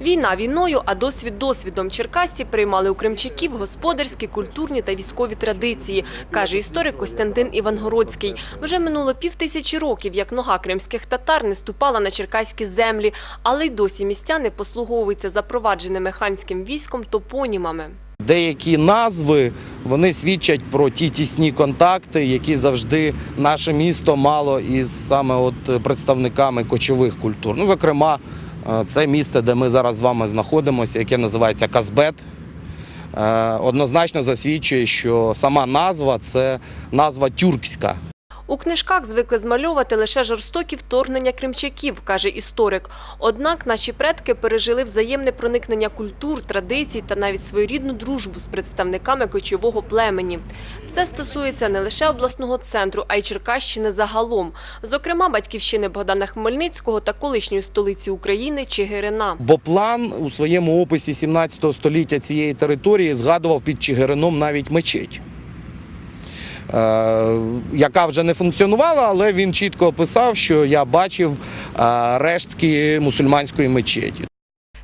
Війна війною, а досвід досвідом. Черкасці приймали у кримчаків господарські, культурні та військові традиції, каже історик Костянтин Івангородський. Вже минуло півтисячі років, як нога кримських татар не ступала на черкаські землі, але й досі містяни послуговуються запровадженими ханським військом топонімами. Деякі назви вони свідчать про ті тісні контакти, які завжди наше місто мало із саме от представниками кочових культур. Ну, зокрема, це місце, де ми зараз з вами знаходимося, яке називається Казбет. е, Однозначно засвідчує, що сама назва це назва тюркська. У книжках звикли змальовувати лише жорстокі вторгнення кримчаків, каже історик. Однак наші предки пережили взаємне проникнення культур, традицій та навіть своєрідну дружбу з представниками кочового племені. Це стосується не лише обласного центру, а й Черкащини загалом. Зокрема, батьківщини Богдана Хмельницького та колишньої столиці України Чигирина. Бо план у своєму описі 17 століття цієї території згадував під Чигирином навіть мечеть. Е, яка вже не функціонувала, але він чітко описав, що я бачив е, рештки мусульманської мечеті.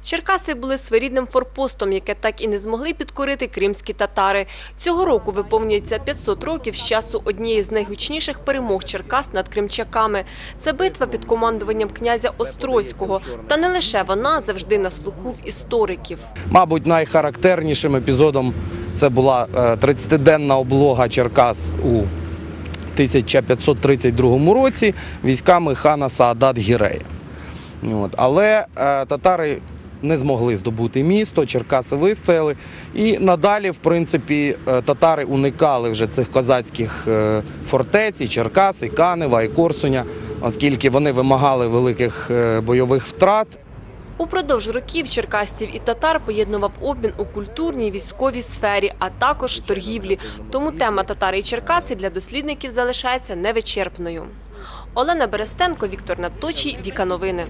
Черкаси були своєрідним форпостом, яке так і не змогли підкорити кримські татари. Цього року виповнюється 500 років з часу однієї з найгучніших перемог Черкас над кримчаками. Це битва під командуванням князя Острозького. Та не лише вона завжди на слуху в істориків. Мабуть, найхарактернішим епізодом це була е, 30-денна облога Черкас у 1532 році військами хана Саадат Гірея. Але е, татари не змогли здобути місто, Черкаси вистояли. І надалі, в принципі, е, татари уникали вже цих козацьких е, фортець, і Черкас, і Канева, і Корсуня, оскільки вони вимагали великих е, бойових втрат. Упродовж років черкасців і татар поєднував обмін у культурній військовій сфері, а також торгівлі. Тому тема татари і черкаси для дослідників залишається невичерпною. Олена Берестенко, Віктор Надточій, Віка Новини.